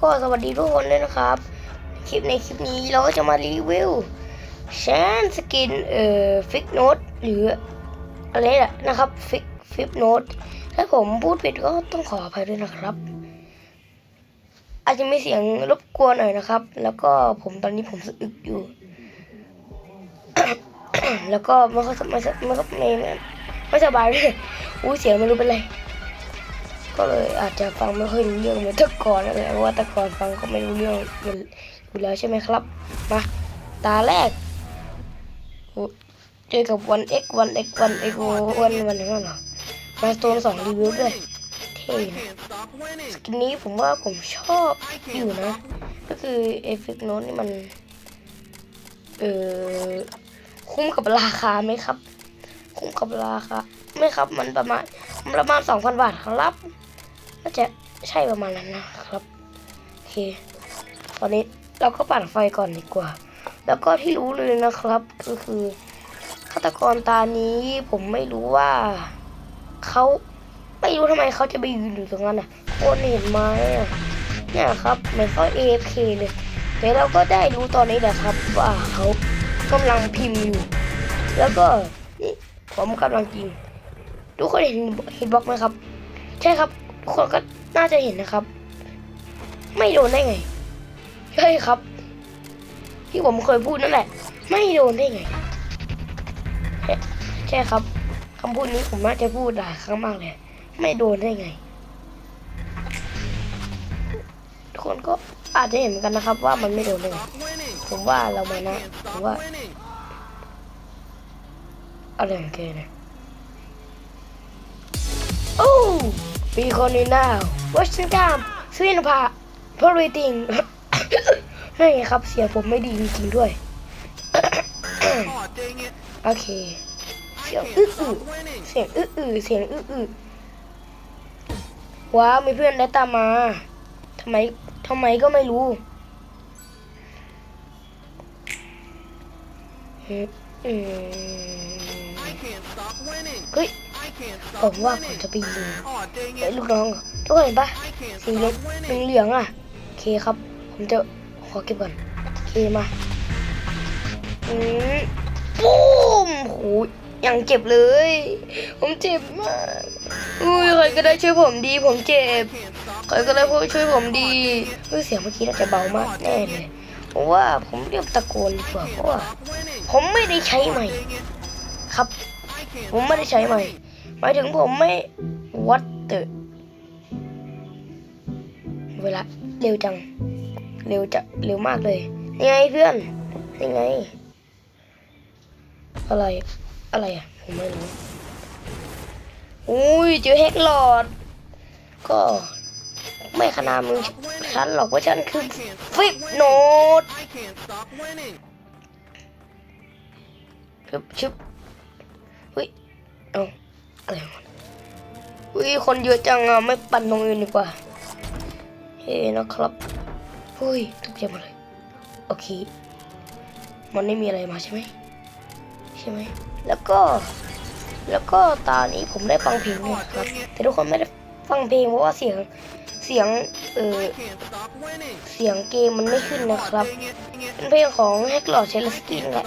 ก็สวัสดีทุกคนด้วยนะครับ คลิปในคลิปนี้เราก็จะมารีวิวแชนสกินเอ่อฟิกโนตหรืออะไรน่ะนะครับฟิกฟิปโนตถ้าผมพูดผิดก็ต้องขออภัยด้วยนะครับ อาจจะมีเสียงรบกวนหน่อยนะครับ แล้วก็ผมตอนนี้ผมสะอึกอยู่ แล้วก็ไม่ค่อยไม่ไม่ไม่ไม่ไม่สบายด้วยอู้เสียงไม่รู้เป็นไร ก็เลยอาจจะฟังไม่ค่อยรู้เรื่องเหมือนแตะก่อนนั่นแหละเพราะว่าแตะก่อนฟังก็ไม่รู้เรื่องอยู่อยู่แล้วใช่ไหมครับมาตาแรกเจอกับวันเอ็กวันเอ็กวันเอ็กวันวันนั้นเหรอมาโตนสองรีวิวด้วยเท่นะสกินนี้ผมว่าผมชอบอยู่นะ ก็คือเอฟเฟกโน้ตนี่มันเออคุ้มกับราคาไหมครับ คุ้มกับราคาไม่ครับมันประมาณประมาณสองพันบาทครับ น่าจะใช่ประมาณนั้นนะครับโอเคตอนนี้เราก็ปั่นไฟก่อนดีกว่า แล้วก็ที่รู้เลยนะครับก็คือฆาตกรตานี้ผมไม่รู้ว่าเขาไม่รู้ทำไมเขาจะไปยืนอยู่ตรงนั้นน่ะคนเห็นไหมอะเนี่ยครับเหมือนเขา AFK เลยแต่เราก็ได้รู้ตอนนี้แหละครับ ว่าเขากำลังพิมพ์อยู่ แล้วก็นี่ผมกำลังยิงทุกคนเห็นเห็นบล็อกไหมครับ ใช่ครับ คนก็น่าจะเห็นนะครับ ไม่โดนได้ไงใช่ครับ ที่ผมเคยพูดนั่นแหละ ไม่โดนได้ไงใช่ครับคำพูดนี้ผมน่าจะพูดหลายครั้งมากเลยไม่โดนได้ไงทุกคนก็อาจจะเห็นเหมือนกันนะครับ ว่ามันไม่โดนได้ไงผมว่าเรามานะผมว่าอะไรของแกเนี่ยโอ้ ปีคนนี้น่าวัชกามสวินพาพอริติงนั่นไงครับเสียงผมไม่ดีจริงๆด้วย โอเค เสียงอื้ออื้อเสียงอื้ออื้อเสียงอื้ออื้อว้าวมีเพื่อนได้ตามมาทำไมทำไมก็ไม่รู้อืมอืมเฮ้ย ผมว่าผมจะไปยิงไอ้ลูกน้องทุกคนเห็นปะสีเหลืองเหลืองอะโอเคครับ ผมจะขอเก็บก่อนโอเคมาอืมปุ้มโหยังเจ็บเลย ผมเจ็บมากอุ้ยใครก็ได้ช่วยผมดี ผมเจ็บใครก็ได้ช่วยผมดีเฮ้ยเสียงเมื่อกี้น่าจะเบามากแน่เลยผมว่าผมเรียกตะโกนดีกว่าเพราะว่าผมไม่ได้ใช้ใหม่ ครับ ผมไม่ได้ใช้ใหม่ หมายถึงผมไม่วัดเตอเวลาเร็วจัง เร็วจะเร็วมากเลยยังไงเพื่อนยังไง อะไร อะไรอะ ผมไม่รู้ อุ้ยเจอแฮกหลอด ก็ไม่ขนาดมึงฉันหรอกว่าฉันคือฟิกโนดชึบชึบเฮ้ย เอา อะไรวะอุ้ยคนเยอะจังอะไม่ปั่นตรงอื่นดีกว่า เฮ้นะครับอุ้ยทุกใจหมดเลยโอเค มันไม่มีอะไรมาใช่ไหมใช่ไหมแล้วก็ แล้วก็ตอนนี้ผมได้ฟังเพลงด้วยนะครับ แต่ทุกคนไม่ได้ฟังเพลงเพราะว่าเสียงเสียงเออเสียงเกมมันไม่ขึ้นนะครับ เป็นเพลงของแฮกหลอดเชลสกินแหละ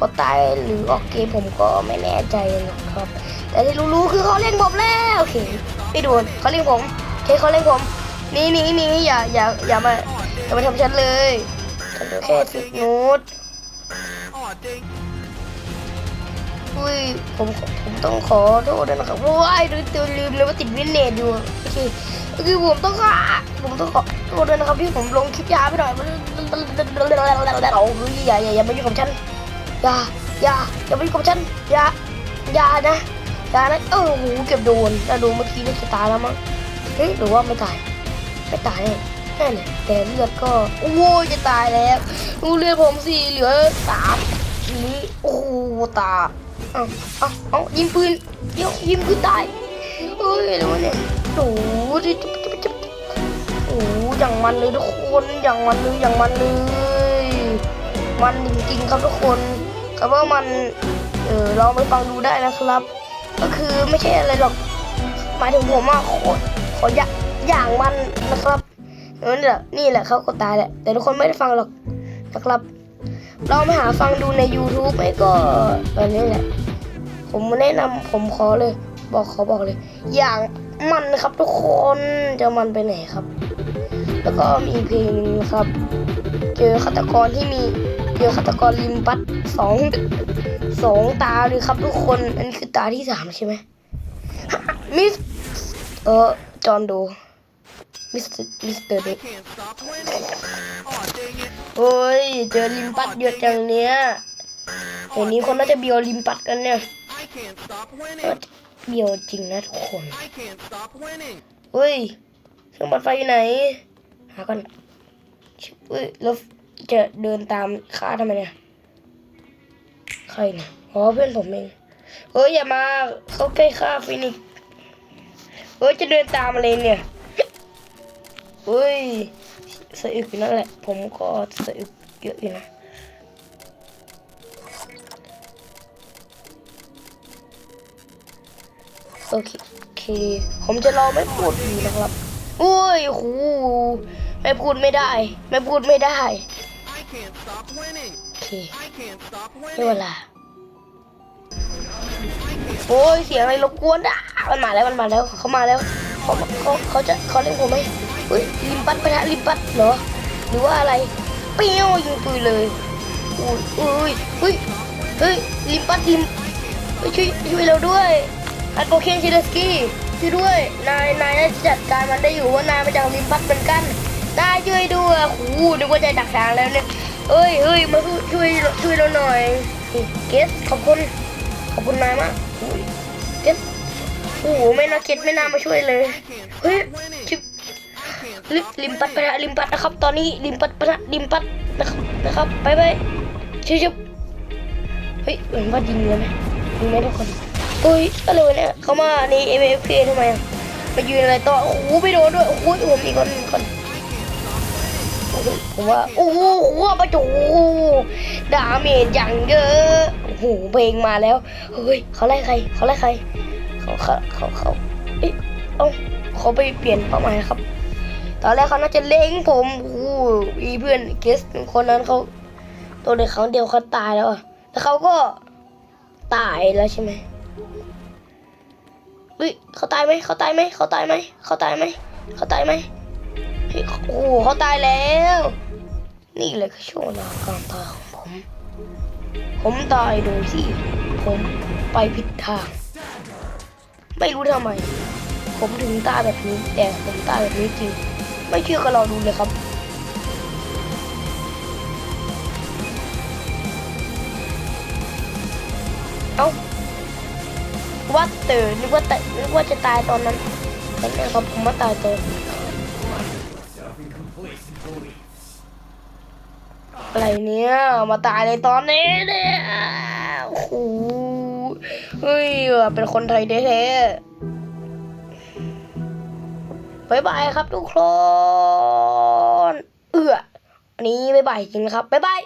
ก็ตายหรือออกเกมผมก็ไม่แน่ใจนะครับ แต่ที่รู้ๆคือเขาเล่นผมแล้วโอเคไม่โดนเขาเล่นผมโอเคเขาเล่นผมหนี่นี่นี่อย่าอย่าอย่ามาอย่ามาทำฉันเลยฉันแค่ฟิกนูดอุ้ยผมผมต้องขอโทษด้วยนะครับเพราะว่าไอ้ตัวลืมเลยว่าติดวินเนตอยู่โอเคคือผมต้องขอผมต้องขอโทษด้วยนะครับที่ผมลงคลิปยาไปหน่อยมันเอาอย่าอย่าอย่ามายุ่งกับฉัน อย่าอย่าอย่าไปกับฉันอย่าอย่านะอย่านะเออโหเก็บโดนแต่โดนเมื่อกี้นี่จะตายแล้วมั้งเฮ้ยหรือว่าไม่ตายไม่ตายแน่แน่แหละแต่เลือดก็โอ้ยจะตายแล้วดูเลือดผมสิเหลือสามทีนี้โอ้โหตาเอาเอาเอายิงปืนเดี๋ยวยิงปืนตายเอ้ยอะไรวะเนี่ยโอ้โหจิ๊บจิ๊บจิ๊บโอ้โหอย่างมันเลยทุกคนอย่างมันเลยอย่างมันเลย มันจริงๆครับทุกคน คำว่ามันเออลองไปฟังดูได้นะครับ ก็คือไม่ใช่อะไรหรอกหมายถึงผมอะขอขออย่าอย่างมันนะครับนั่นแหละนี่แหละเขาก็ตายแหละแต่ทุกคนไม่ได้ฟังหรอกนะครับลองไปหาฟังดูใน YouTube ไม่ก็แบบนี้แหละ ผมแนะนำผมขอเลย บอกขอบอกเลย อย่างมันนะครับทุกคนจะมันไปไหนครับ แล้วก็มีเพลงนึงครับ เจอฆาตกรที่มี เจอฆาตกรลิมปัดสองสองตาเลยครับทุกคน อันนี้คือตาที่สามใช่ไหมมิสเออจอนโดมิสเตอร์มิสเตอร์เด็กโอ้ยเจอลิมปัดเยอะจังเนี้ยเดี๋ยวนี้คนน่าจะเบียวลิมปัดกันเนี่ยเบียวจริงนะทุกคนเฮ้ยเครื่องปัดไฟอยู่ไหน หาก่อนเฮ้ยแล้ว จะเดินตามข้าทำไมเนี่ย ใครเนี่ยอ๋อเพื่อนผมเองเฮ้ยอย่ามาเขาใกล้ข้าฟินิกเฮ้ยจะเดินตามอะไรเนี่ยเฮ้ยสะอึกอยู่นั่นแหละ ผมก็สะอึกเยอะอยู่นะโอเค ผมจะรอไม่พูดนะครับโอ้ยโหไม่พูดไม่ได้ ไม่พูดไม่ได้ โอเค I can't stop ได้เว winning. ลาโอ้ยเสียงอะไรรบกวนอะมันมาแล้วมันมาแล้วเขามาแล้วเขาเขาเขาจะเขาเล่นผมไหมเฮ้ยลิมปัดปะทะลิมปัดเหรอหรือว่าอะไรเปี้ยวยิงปืนเลยอุ้ยอุ้ยเฮ้ยเฮ้ยลิมปัดลิมเฮ้ยช่วยช่วยเราด้วยอันโปเคนชิลสกี้ช่วยด้วยนายนายน่าจะจัดการมันได้อยู่ว่านายมาจากลิมปัดเหมือนกัน นายช่วยด้วยโอ้โหนึกว่าจะดักทางแล้วเนี่ยเอ้ยเฮ้ยมาช่วยช่วยเราหน่อยเกสขอบคุณขอบคุณนายมากเก็บโอ้โหไม่น่าเก็ตไม่น่ามาช่วยเลยเฮ้ยชิบลิลิมปัดปะทะลิมปัดนะครับ ตอนนี้ลิมปัดปะทะลิมปัดนะครับนะครับไปไปชิบชิบเฮ้ยเหมือนว่ายิงเลยไหมยิงไหมทุกคนเฮ้ยอะไรวะเนี่ยเขามาใน M F K ทำไมอะมายืนอะไรต่อโอ้โหไปโดนด้วยโอ้โหผมอีกคนคน ผมว่าโอ้โหหัวประจูดาเมจอย่างเยอะโอ้โหเพลงมาแล้วเฮ้ยเขาไล่ใครเขาไล่ใครเขาเขาเขาเขาเอ๊ะเอ้าเขาไปเปลี่ยนเป้าหมายครับ ตอนแรกเขาน่าจะเล็งผมโอ้โหมีเพื่อนเกสคนนั้นเขาตัวเด็กครั้งเดียวเขาตายแล้วอะแล้วเขาก็ตายแล้วใช่ไหมเฮ้ยเขาตายไหมเขาตายไหมเขาตายไหมเขาตายไหมเขาตายไหม โอ้โหเขาตายแล้ว นี่แหละคือช่วงเวลาการตายของผม ผมตายโดยที่ผมไปผิดทาง ไม่รู้ทำไม ผมถึงตายแบบนี้แต่ผมตายแบบนี้จริง ไม่เชื่อก็รอดูเลยครับเอ้าว่าเตอนึกว่าแต่นึกว่าจะตายตอนนั้นแต่เนี่ยครับผมมาตายตอน อะไรเนี่ย มาตายในตอนนี้เนี่ยโอ้โหเฮ้ยเป็นคนไทยแท้ๆบายบายครับทุกคน เอืออันนี้บายบายจริงนะครับบายบาย